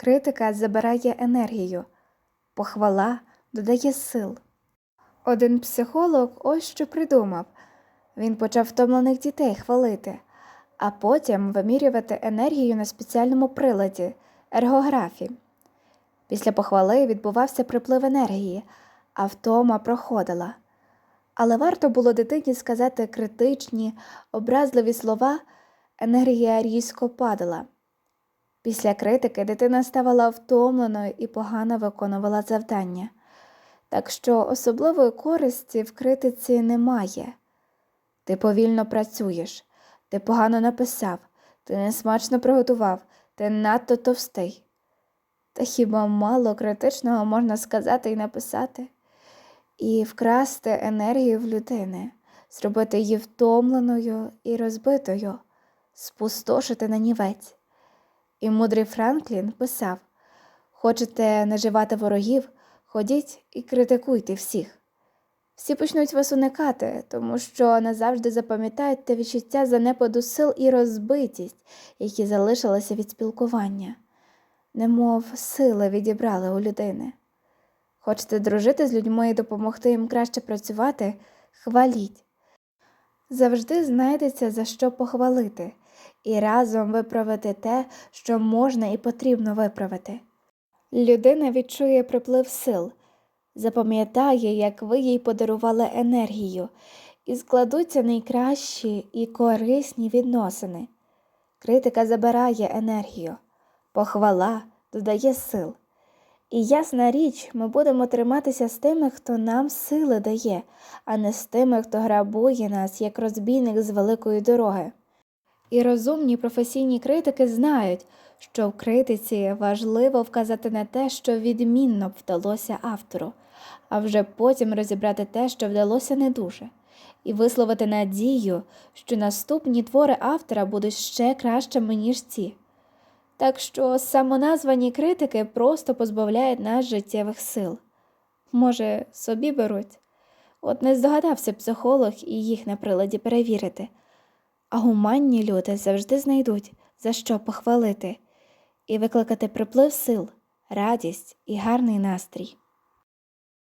Критика забирає енергію, похвала додає сил. Один психолог ось що придумав. Він почав втомлених дітей хвалити, а потім вимірювати енергію на спеціальному приладі ергографі. Після похвали відбувався приплив енергії, а втома проходила. Але варто було дитині сказати критичні, образливі слова, енергія різко падала. Після критики дитина ставала втомленою і погано виконувала завдання. Так що особливої користі в критиці немає. Ти повільно працюєш, ти погано написав, ти несмачно приготував, ти надто товстий. Та хіба мало критичного можна сказати і написати? І вкрасти енергію в людини, зробити її втомленою і розбитою, спустошити на нівець. І мудрий Франклін писав Хочете наживати ворогів, ходіть і критикуйте всіх. Всі почнуть вас уникати, тому що назавжди запам'ятають те відчуття занепаду сил і розбитість, які залишилися від спілкування, немов сили відібрали у людини. Хочете дружити з людьми і допомогти їм краще працювати, хваліть. Завжди знайдеться за що похвалити, і разом виправити те, що можна і потрібно виправити. Людина відчує приплив сил, запам'ятає, як ви їй подарували енергію, і складуться найкращі і корисні відносини. Критика забирає енергію, похвала додає сил. І ясна річ, ми будемо триматися з тими, хто нам сили дає, а не з тими, хто грабує нас, як розбійник з великої дороги. І розумні професійні критики знають, що в критиці важливо вказати на те, що відмінно б вдалося автору, а вже потім розібрати те, що вдалося не дуже, і висловити надію, що наступні твори автора будуть ще кращими, ніж ці. Так що самоназвані критики просто позбавляють нас життєвих сил. Може, собі беруть. От не здогадався психолог і їх на приладі перевірити. А гуманні люди завжди знайдуть, за що похвалити, і викликати приплив сил, радість і гарний настрій.